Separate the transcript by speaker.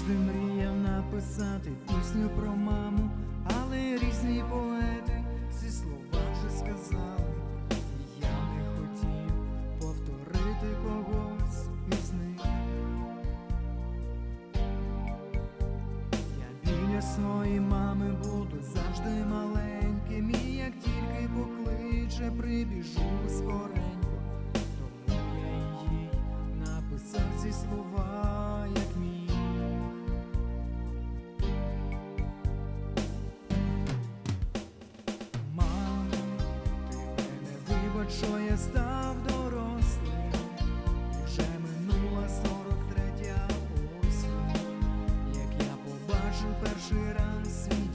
Speaker 1: Завжди мріяв написати пісню про маму, але різні поети ці слова вже сказали. Я не хотів повторити когось із них. Я біля своєї мами буду завжди маленьким, і як тільки покличе, прибіжу скоренько. Тому я їй написав ці слова, що я став дорослим, вже минула сорок третя осінь, як я побачив перший раз свій.